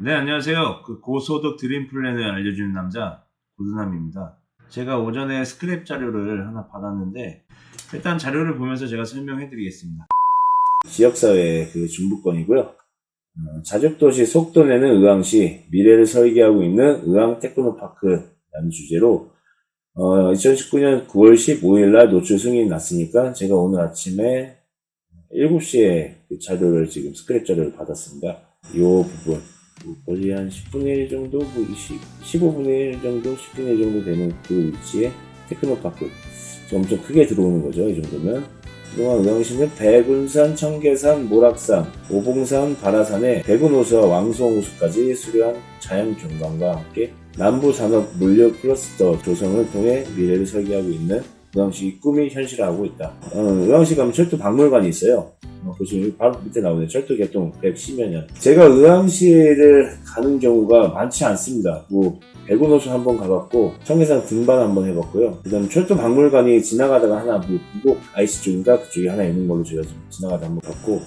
네, 안녕하세요. 그 고소득 드림 플랜을 알려주는 남자, 고두남입니다. 제가 오전에 스크랩 자료를 하나 받았는데, 일단 자료를 보면서 제가 설명해 드리겠습니다. 지역사회 그 중부권이고요. 어, 자족도시 속도내는 의왕시, 미래를 설계하고 있는 의왕 테크노파크라는 주제로, 어, 2019년 9월 15일 날 노출 승인이 났으니까, 제가 오늘 아침에 7시에 그 자료를 지금 스크랩 자료를 받았습니다. 이 부분. 뭐 거의 한 10분의 1 정도, 뭐 20, 15분의 1 정도, 10분의 1 정도 되는 그 위치에 테크노파크. 엄청 크게 들어오는 거죠, 이 정도면. 그동안 의왕시는 백운산, 청계산, 모락산, 오봉산, 바라산에 백운호수와 왕송호수까지 수려한 자연 경관과 함께 남부 산업 물류 클러스터 조성을 통해 미래를 설계하고 있는 의왕시 꿈이 현실화하고 있다. 어, 의왕시 가면 철도 박물관이 있어요. 어, 보시면 여기 바로 밑에 나오네. 철도 개통 110여 년. 제가 의왕시를 가는 경우가 많지 않습니다. 뭐, 백운호수 한 번 가봤고, 청계산 등반 한 번 해봤고요. 그 다음 철도 박물관이 지나가다가 하나, 뭐, 부곡 IC 쪽인가? 그쪽에 하나 있는 걸로 제가 좀 지나가다 한 번 봤고,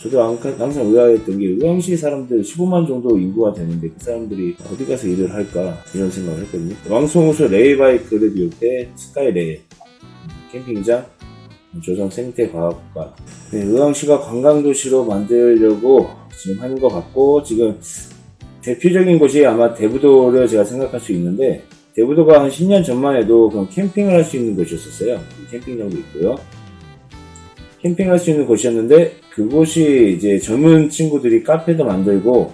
저도 항- 항상 의아했던 게 의왕시 사람들 15만 정도 인구가 되는데 그 사람들이 어디 가서 일을 할까 이런 생각을 했거든요. 왕송호수 레이바이크를 비롯해 스카이 레일, 캠핑장, 조성 생태과학관. 네, 의왕시가 관광도시로 만들려고 지금 하는 것 같고, 지금 대표적인 곳이 아마 대부도를 제가 생각할 수 있는데, 대부도가 한 10년 전만 해도 그냥 캠핑을 할 수 있는 곳이었어요. 캠핑장도 있고요. 캠핑할 수 있는 곳이었는데, 그곳이 이제 젊은 친구들이 카페도 만들고,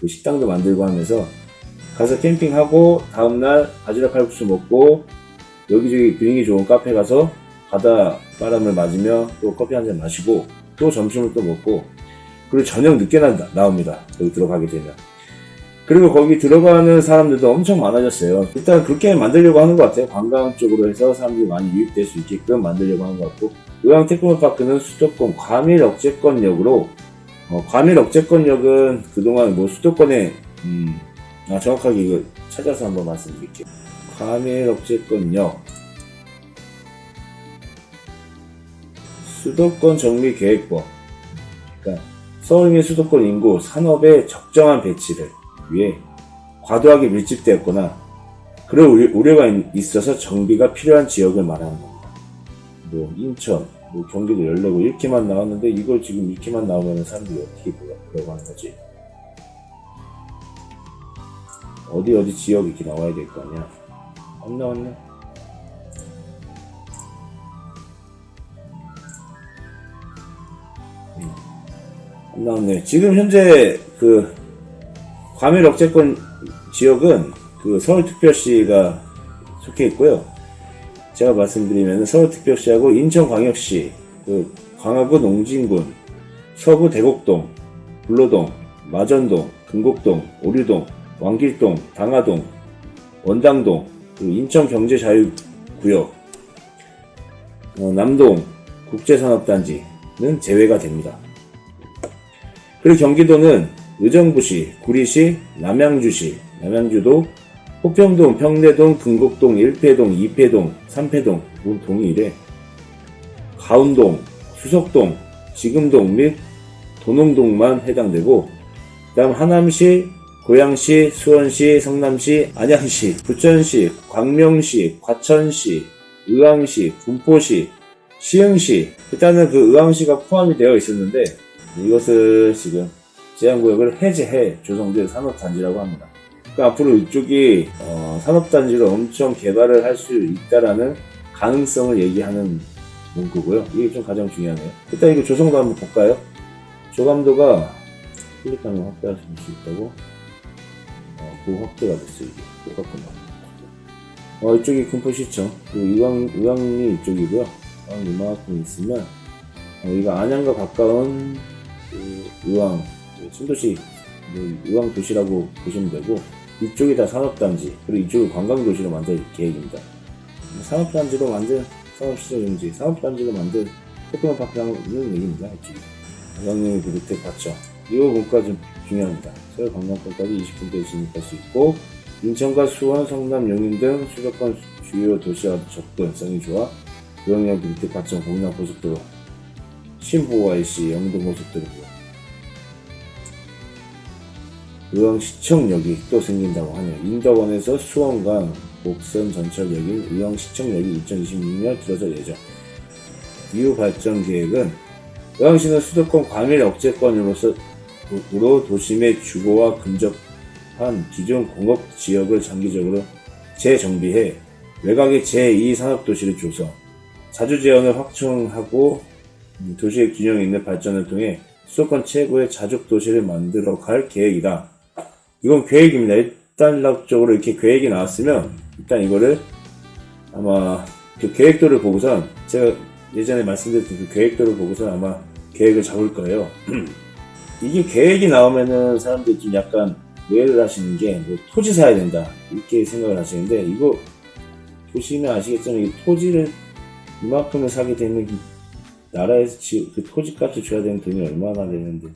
그 식당도 만들고 하면서, 가서 캠핑하고, 다음날 바지락 칼국수 먹고, 여기저기 분위기 좋은 카페 가서 바다 바람을 맞으며 또 커피 한 잔 마시고 또 점심을 또 먹고 그리고 저녁 늦게 나, 나옵니다. 거기 들어가게 되면. 그리고 거기 들어가는 사람들도 엄청 많아졌어요. 일단 그렇게 만들려고 하는 것 같아요. 관광 쪽으로 해서 사람들이 많이 유입될 수 있게끔 만들려고 하는 것 같고 의왕 테크노파크는 수도권 과밀 억제권역으로 어, 과밀 억제권역은 그동안 뭐 수도권에 음, 아, 정확하게 이거 찾아서 한번 말씀드릴게요. 과밀 억제권역 수도권 정비 계획법. 그러니까 서울 및 수도권 인구 산업의 적정한 배치를 위해 과도하게 밀집되었거나 우려- 우려가 있- 있어서 정비가 필요한 지역을 말하는 겁니다. 뭐 인천, 뭐 경기도 열내고 이렇게만 나왔는데 이걸 지금 이렇게만 나오면 사람들이 어떻게 보려고 하는 거지? 어디 어디 지역 이렇게 나와야 될 거 아니야? 안 나왔네. 안 나왔네. 지금 현재 그 과밀 억제권 지역은 그 서울특별시가 속해 있고요. 제가 말씀드리면 서울특별시하고 인천광역시, 그 광화구 농진군, 서구 대곡동, 불로동, 마전동, 금곡동, 오류동, 왕길동, 당하동, 원당동, 인천경제자유구역, 어, 남동 국제산업단지는 제외가 됩니다. 그리고 경기도는 의정부시, 구리시, 남양주시, 남양주도, 호평동, 평내동, 금곡동, 일패동, 이패동, 삼패동, 뭐 동이 이래. 가운동, 수석동, 지금동 및 도농동만 해당되고, 그 다음 하남시, 고양시, 수원시, 성남시, 안양시, 부천시, 광명시, 과천시, 의왕시, 군포시, 시흥시, 일단은 그 의왕시가 포함이 되어 있었는데, 이것을 지금 제한구역을 해제해 조성된 산업단지라고 합니다. 그러니까 앞으로 이쪽이 어, 산업단지로 엄청 개발을 할 수 있다라는 가능성을 얘기하는 문구고요. 이게 좀 가장 중요하네요. 일단 이거 조성도 한번 볼까요? 조감도가 클릭하면 확대할 수 있다고 어, 그 확대가 됐어요. 이게 똑같구나. 어, 이쪽이 그리고 의왕, 의왕이 이쪽이고요. 의왕 이만큼 있으면 어, 여기가 안양과 가까운 그 의왕 그 신도시 뭐 의왕 도시라고 보시면 되고 이쪽이 다 산업단지 그리고 이쪽을 관광도시로 만들 계획입니다. 산업단지로 만든 산업시설용지 산업단지로 만든 테크노파크라는 얘기입니다. 관광용이 비롯해 받죠. 이 부분까지 좀 중요합니다. 서울 관광권까지 20분대에 진입할 수 있고 인천과 수원, 성남, 용인 등 수도권 주요 도시와 접근성이 좋아 의왕역 비롯해 과천 공남 고속도로 신보와 IC 영동고속도로고요. 의왕시청역이 또 생긴다고 하네요. 인덕원에서 수원강 곡선 전철역인 의왕시청역이 2026년 들어설 예정. 이후 발전 계획은 의왕시는 수도권 과밀 억제권으로서 으로 도심의 주거와 근접한 기존 공업 지역을 장기적으로 재정비해 외곽의 제2산업도시를 조성, 자주 재원을 확충하고 음, 도시의 균형 있는 발전을 통해 수도권 최고의 자족 도시를 만들어 갈 계획이다. 이건 계획입니다. 일단락적으로 이렇게 계획이 나왔으면 일단 이거를 아마 그 계획도를 보고선 제가 예전에 말씀드렸던 그 계획도를 보고선 아마 계획을 잡을 거예요. 이게 계획이 나오면은 사람들이 좀 약간 오해를 하시는 게 뭐 토지 사야 된다 이렇게 생각을 하시는데 이거 보시면 아시겠지만 이 토지를 이만큼을 사게 되면 이 나라에서 지, 그 토지값을 줘야 되는 돈이 얼마나 되는데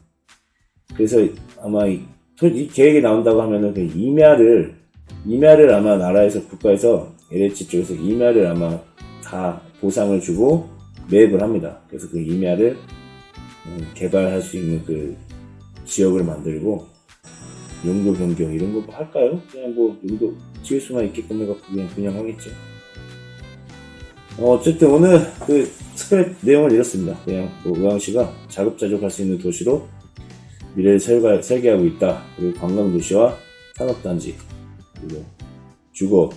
그래서 아마 이, 토, 이 계획이 나온다고 하면은 그 임야를 임야를 아마 나라에서 국가에서 LH 쪽에서 임야를 아마 다 보상을 주고 매입을 합니다. 그래서 그 임야를 음, 개발할 수 있는 그 지역을 만들고 용도 변경 이런 거 뭐 할까요? 그냥 뭐 용도 지을 수만 있게끔 해갖고 그냥 그냥 하겠죠. 어, 어쨌든 오늘 그 스크랩 내용을 읽었습니다. 그냥 뭐 의왕시가 자급자족할 수 있는 도시로 미래를 설계, 설계하고 있다. 그리고 관광도시와 산업단지 그리고 주거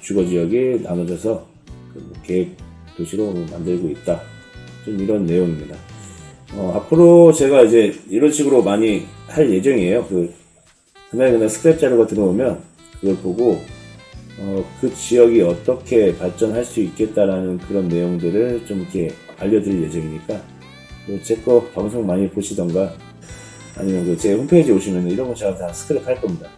주거 지역이 나눠져서 그뭐 계획 도시로 만들고 있다. 좀 이런 내용입니다. 어, 앞으로 제가 이제 이런 식으로 많이 할 예정이에요. 그, 그날 그날 스크랩 자료가 들어오면 그걸 보고, 어, 그 지역이 어떻게 발전할 수 있겠다라는 그런 내용들을 좀 이렇게 알려드릴 예정이니까, 제 거 방송 많이 보시던가, 아니면 그 제 홈페이지 오시면 이런 거 제가 다 스크랩 할 겁니다.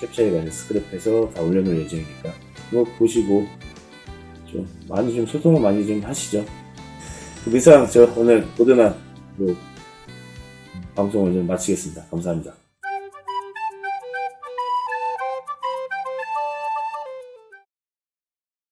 캡처해가지고 스크랩해서 다 올려놓을 예정이니까, 그거 보시고, 좀 많이 좀 소통을 많이 좀 하시죠. 그 미상 저 오늘 고든한 그 방송을 좀 마치겠습니다. 감사합니다.